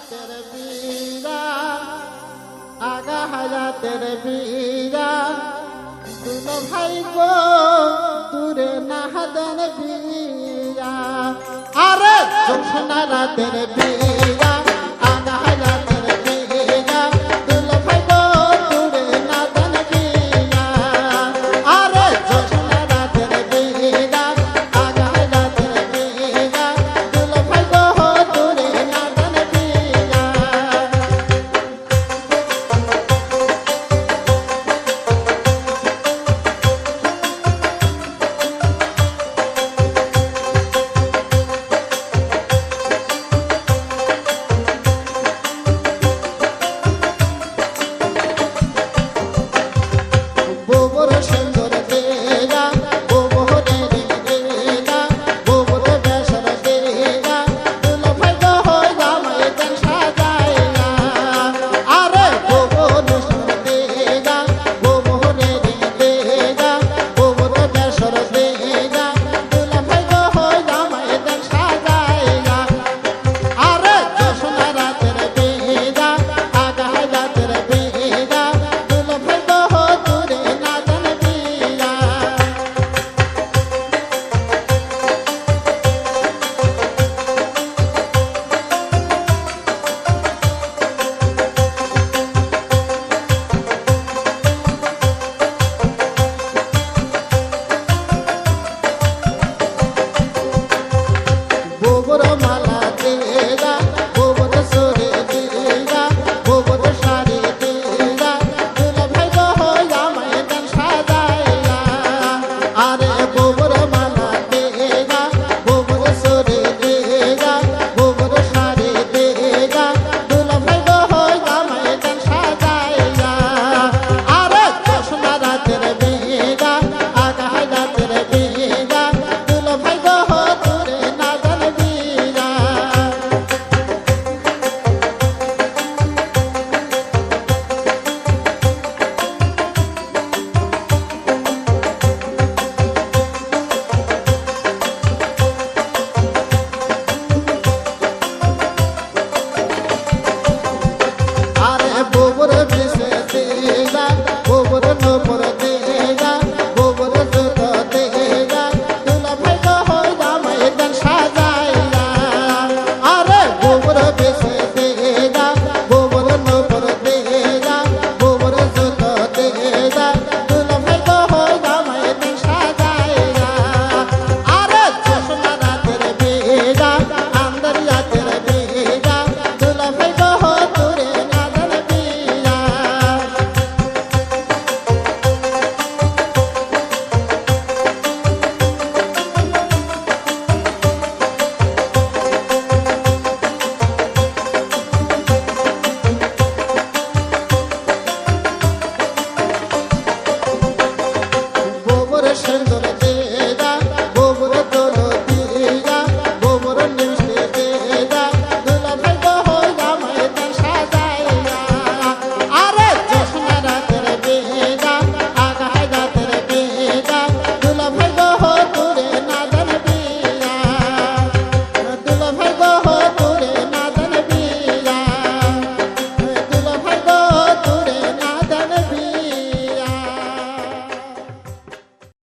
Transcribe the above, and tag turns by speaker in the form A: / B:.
A: হায়াতের বীরা আগা হায়াতের বীরা দুনো ভাই গো, দূরে না হাতের বীরা আরে, জোছনা রাতের বীরা